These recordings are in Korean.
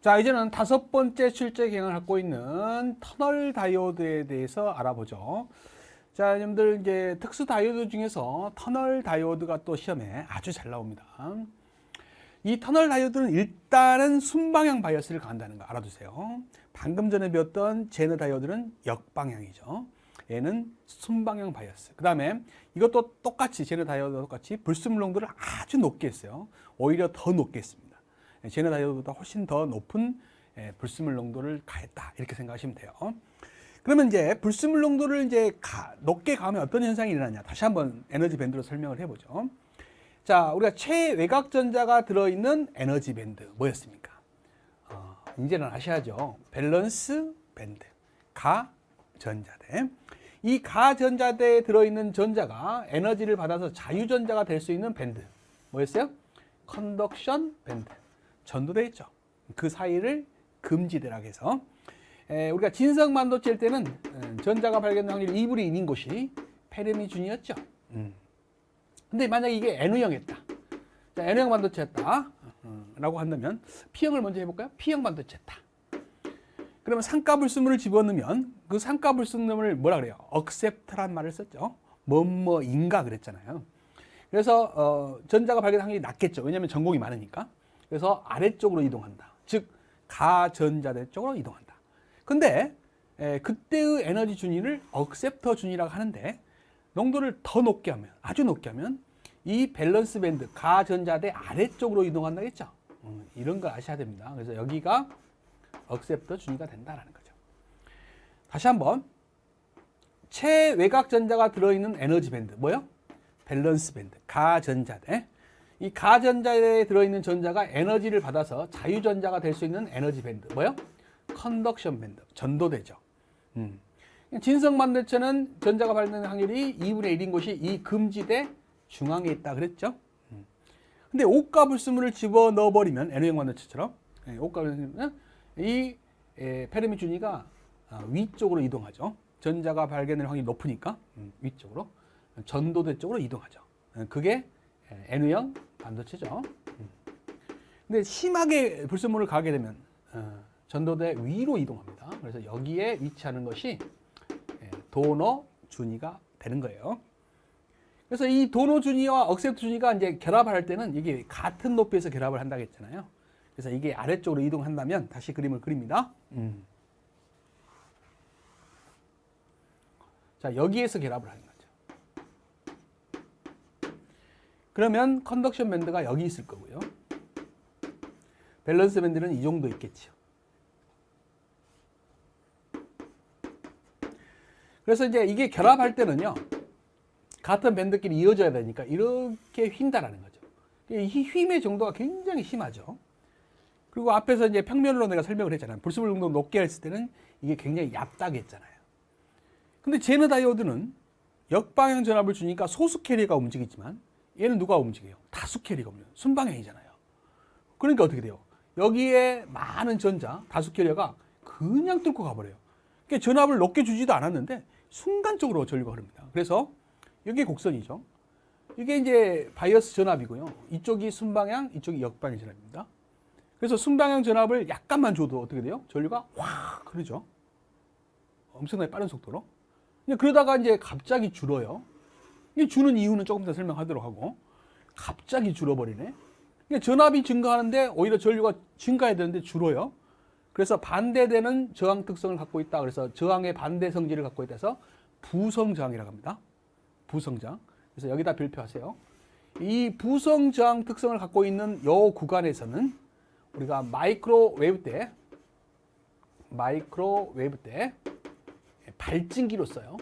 자, 이제는 다섯 번째 실제 기능을 갖고 있는 터널 다이오드에 대해서 알아보죠. 자, 여러분들 이제 특수 다이오드 중에서 터널 다이오드가 또 시험에 아주 잘 나옵니다. 이 터널 다이오드는 일단은 순방향 바이어스를 가한다는 거 알아두세요. 방금 전에 배웠던 제너 다이오드는 역방향이죠. 얘는 순방향 바이어스. 그 다음에 이것도 똑같이 제너 다이오드와 똑같이 불순물 농도를 아주 높게 했어요. 오히려 더 높게 했습니다. 제너 다이오드보다 훨씬 더 높은 예, 불순물 농도를 가했다 이렇게 생각하시면 돼요. 그러면 이제 불순물 농도를 이제 가- 높게 가면 어떤 현상이 일어나냐? 다시 한번 에너지 밴드로 설명을 해보죠. 자, 우리가 최외곽 전자가 들어있는 에너지 밴드 뭐였습니까? 어, 이제는 아셔야죠. 밸런스 밴드, 가 전자대. 이 가 전자대에 들어있는 전자가 에너지를 받아서 자유 전자가 될 수 있는 밴드 뭐였어요? 컨덕션 밴드. 전도돼 있죠. 그 사이를 금지대라고 해서 에, 우리가 진성 반도체일 때는 음, 전자가 발견된 확률이 2분의 1인 곳이 페르미 준이었죠. 음. 근데 만약에 이게 N형이었다. 자, N형 반도체였다. 어, 라고 한다면 P형을 먼저 해볼까요? P형 반도체였다. 그러면 상가불순물을 집어넣으면 그 상가불순물을 뭐라 그래요? 억셉트란 말을 썼죠. 뭐뭐인가 그랬잖아요. 그래서 어, 전자가 발견 확률이 낮겠죠. 왜냐하면 전공이 많으니까. 그래서 아래쪽으로 이동한다. 즉 가전자대 쪽으로 이동한다. 근데 에, 그때의 에너지 준위를 억셉터 준위라고 하는데 농도를 더 높게 하면 아주 높게 하면 이 밸런스 밴드 가전자대 아래쪽으로 이동한다겠죠. 음, 이런 걸 아셔야 됩니다. 그래서 여기가 억셉터 준위가 된다라는 거죠. 다시 한번 최외곽 전자가 들어있는 에너지 밴드 뭐요? 밸런스 밴드 가전자대 이 가전자에 들어있는 전자가 에너지를 받아서 자유전자가 될 수 있는 에너지 밴드 뭐요? 컨덕션 밴드 전도되죠. 음. 진성 반도체는 전자가 발생하는 확률이 2분의 1인 곳이 이 금지대 중앙에 있다 그랬죠. 음. 근데 옷과 불순물을 집어 넣어 버리면 N형 반도체처럼 예, 옷과 불순물은 이 에, 페르미 준위가 아, 위쪽으로 이동하죠. 전자가 발견될 확률이 높으니까 음, 위쪽으로 전도대 쪽으로 이동하죠. 어, 그게 에, N형 반도체죠. 음. 근데 심하게 불순물을 가게 되면 어, 전도대 위로 이동합니다. 그래서 여기에 위치하는 것이 예, 도너 준위가 되는 거예요. 그래서 이 도너 준위와 억셉트 준위가 이제 결합할 때는 이게 같은 높이에서 결합을 한다고 했잖아요. 그래서 이게 아래쪽으로 이동한다면 다시 그림을 그립니다. 음. 자, 여기에서 결합을 거 그러면 컨덕션 밴드가 여기 있을 거고요. 밸런스 밴드는 이 정도 있겠죠. 그래서 이제 이게 결합할 때는요. 같은 밴드끼리 이어져야 되니까 이렇게 휜다라는 거죠. 이 휨의 정도가 굉장히 심하죠. 그리고 앞에서 이제 평면으로 내가 설명을 했잖아요. 불순물 농도 높게 했을 때는 이게 굉장히 얕다고 했잖아요. 근데 제너 다이오드는 역방향 전압을 주니까 소수 캐리어가 움직이지만 얘는 누가 움직여요? 다수 캐리어가 움직여요. 순방향이잖아요. 그러니까 어떻게 돼요? 여기에 많은 전자, 다수 캐리어가 그냥 뚫고 가버려요. 그러니까 전압을 높게 주지도 않았는데 순간적으로 전류가 흐릅니다. 그래서 여기 곡선이죠. 이게 이제 바이어스 전압이고요. 이쪽이 순방향, 이쪽이 역방향 전압입니다. 그래서 순방향 전압을 약간만 줘도 어떻게 돼요? 전류가 확 흐르죠. 엄청나게 빠른 속도로. 그러다가 이제 갑자기 줄어요. 이 주는 이유는 조금 더 설명하도록 하고 갑자기 줄어버리네. 그러니까 전압이 증가하는데 오히려 전류가 증가해야 되는데 줄어요. 그래서 반대되는 저항 특성을 갖고 있다. 그래서 저항의 반대 성질을 갖고 있다 해서 부성 저항이라고 합니다. 부성 저항. 그래서 여기다 별표하세요. 이 부성 저항 특성을 갖고 있는 요 구간에서는 우리가 마이크로웨이브 때 마이크로웨이브 때 발진기로 써요.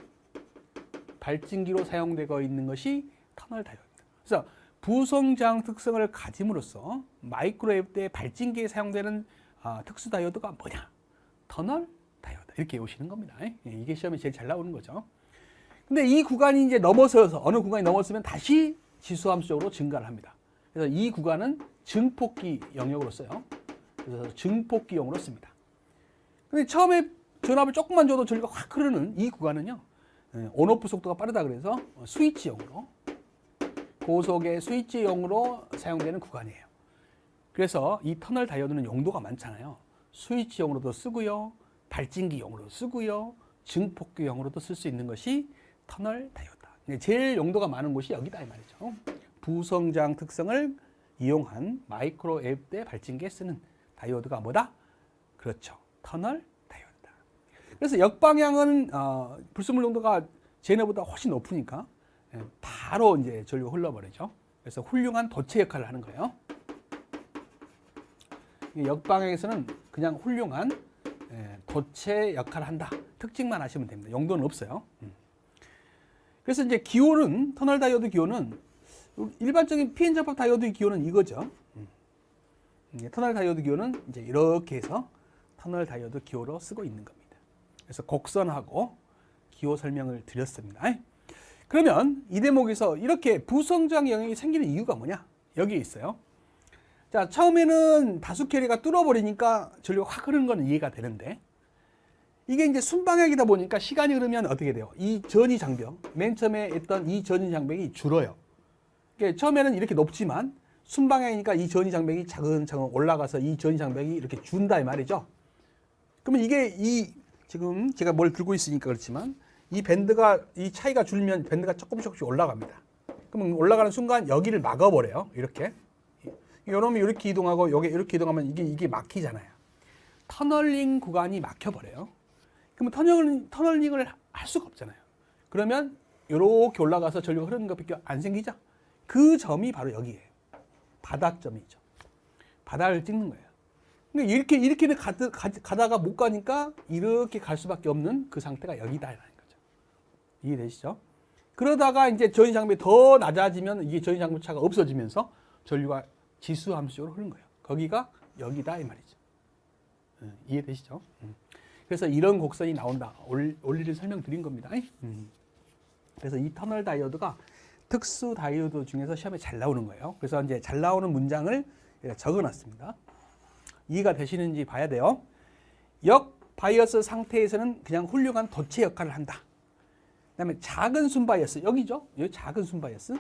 발진기로 사용되고 있는 것이 터널 다이오드입니다. 그래서 부성 저항 특성을 가짐으로써 마이크로웨이브 때 발진기에 사용되는 아, 특수 다이오드가 뭐냐? 터널 다이오드 이렇게 오시는 겁니다. 예, 이게 시험에 제일 잘 나오는 거죠. 근데 이 구간이 이제 넘어서서 어느 구간이 넘었으면 다시 지수함수적으로 증가를 합니다. 그래서 이 구간은 증폭기 영역으로 써요. 그래서 증폭기용으로 씁니다. 근데 처음에 전압을 조금만 줘도 전류가 확 흐르는 이 구간은요. 예, 온오프 속도가 빠르다 그래서 스위치용으로 고속의 스위치용으로 사용되는 구간이에요. 그래서 이 터널 다이오드는 용도가 많잖아요. 스위치용으로도 쓰고요. 발진기용으로도 쓰고요. 증폭기용으로도 쓸 수 있는 것이 터널 다이오드. 네, 제일 용도가 많은 곳이 여기다 이 말이죠. 부성장 특성을 이용한 마이크로 앱대 발진기에 쓰는 다이오드가 뭐다? 그렇죠. 터널. 그래서 역방향은 어, 불순물 농도가 쟤네보다 훨씬 높으니까 예, 바로 이제 전류가 흘러버리죠. 그래서 훌륭한 도체 역할을 하는 거예요. 이 역방향에서는 그냥 훌륭한 예, 도체 역할을 한다. 특징만 아시면 됩니다. 용도는 없어요. 음. 그래서 이제 기호는 터널 다이오드 기호는 일반적인 PN 접합 다이오드 기호는 이거죠. 음. 예, 터널 다이오드 기호는 이제 이렇게 해서 터널 다이오드 기호로 쓰고 있는 겁니다. 그래서 곡선하고 기호 설명을 드렸습니다. 그러면 이 대목에서 이렇게 부성장 영역이 생기는 이유가 뭐냐? 여기에 있어요. 자, 처음에는 다수 캐리가 뚫어버리니까 전류가 확 흐르는 건 이해가 되는데 이게 이제 순방향이다 보니까 시간이 흐르면 어떻게 돼요? 이 전이 장벽, 맨 처음에 했던 이 전이 장벽이 줄어요. 그러니까 처음에는 이렇게 높지만 순방향이니까 이 전이 장벽이 차근차근 올라가서 이 전이 장벽이 이렇게 준다 이 말이죠. 그러면 이게 이 지금 제가 뭘 들고 있으니까 그렇지만 이 밴드가 이 차이가 줄면 밴드가 조금씩 조금씩 올라갑니다. 그러면 올라가는 순간 여기를 막아버려요. 이렇게. 요놈이 이렇게 이동하고 여기 이렇게 이동하면 이게 이게 막히잖아요. 터널링 구간이 막혀버려요. 그러면 터널, 터널링을 할 수가 없잖아요. 그러면 이렇게 올라가서 전류가 흐르는 것밖에 안 생기죠. 그 점이 바로 여기에요. 바닥점이죠. 바닥을 찍는 거예요. 그러니까 이렇게 이렇게 가드, 가, 가다가 못 가니까 이렇게 갈 수밖에 없는 그 상태가 여기다 라는 거죠. 이해되시죠? 그러다가 이제 장벽이 더 낮아지면 이게 전위 장벽 차가 없어지면서 전류가 지수 함수적으로 흐르는 거예요. 거기가 여기다 이 말이죠. 음, 이해되시죠? 음. 그래서 이런 곡선이 나온다. 올, 원리를 설명드린 겁니다. 음. 그래서 이 터널 다이오드가 특수 다이오드 중에서 시험에 잘 나오는 거예요. 그래서 이제 잘 나오는 문장을 적어놨습니다. 이해가 되시는지 봐야 돼요. 역 바이어스 상태에서는 그냥 훌륭한 도체 역할을 한다. 그다음에 작은 순 바이어스 여기죠. 여기 작은 순 바이어스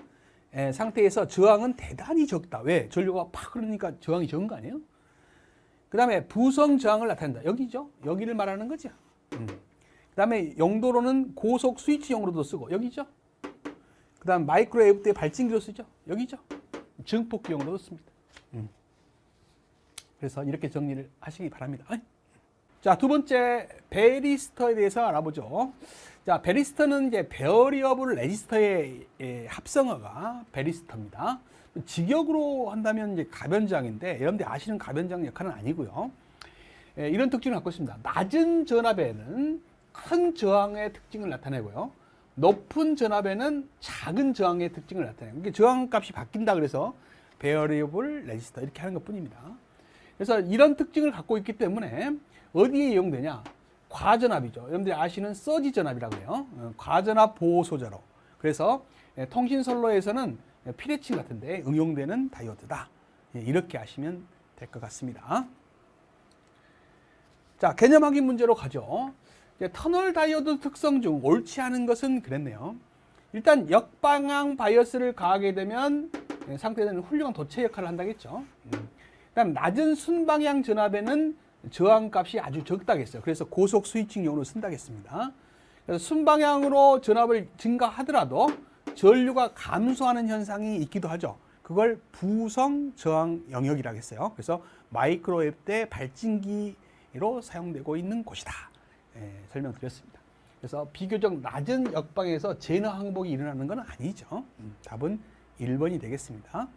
에, 상태에서 저항은 대단히 적다. 왜? 전류가 팍 흐르니까 저항이 적은 거 아니에요? 그다음에 부성 저항을 나타낸다. 여기죠. 여기를 말하는 거죠. 음. 그다음에 용도로는 고속 스위치용으로도 쓰고 여기죠. 그다음 마이크로웨이브 때 발진기로 쓰죠. 여기죠. 증폭기용으로도 씁니다. 음. 그래서 이렇게 정리를 하시기 바랍니다. 자, 두 번째 베리스터에 대해서 알아보죠. 자, 베리스터는 이제 베어리어블 레지스터의 예, 합성어가 베리스터입니다. 직역으로 한다면 이제 가변장인데 여러분들 아시는 가변장 역할은 아니고요. 예, 이런 특징을 갖고 있습니다. 낮은 전압에는 큰 저항의 특징을 나타내고요. 높은 전압에는 작은 저항의 특징을 나타내요. 이게 저항 값이 바뀐다 그래서 베어리어블 레지스터 이렇게 하는 것 뿐입니다. 그래서 이런 특징을 갖고 있기 때문에 어디에 이용되냐? 과전압이죠. 여러분들이 아시는 서지 전압이라고 해요. 어, 과전압 보호 소재로. 그래서 예, 통신 선로에서는 피레칭 같은데 응용되는 다이오드다. 예, 이렇게 아시면 될 것 같습니다. 자, 개념 확인 문제로 가죠. 터널 다이오드 특성 중 옳지 않은 것은 그랬네요. 일단 역방향 바이어스를 가하게 되면 예, 상태는 훌륭한 도체 역할을 한다겠죠. 음. 그다음 낮은 순방향 전압에는 저항값이 아주 적다겠어요. 그래서 고속 스위칭용으로 쓴다겠습니다. 그래서 순방향으로 전압을 증가하더라도 전류가 감소하는 현상이 있기도 하죠. 그걸 부성 저항 영역이라고 했어요. 그래서 마이크로웹 때 발진기로 사용되고 있는 곳이다. 예, 설명드렸습니다. 그래서 비교적 낮은 역방에서 제너 항복이 일어나는 건 아니죠. 음, 답은 1번이 되겠습니다.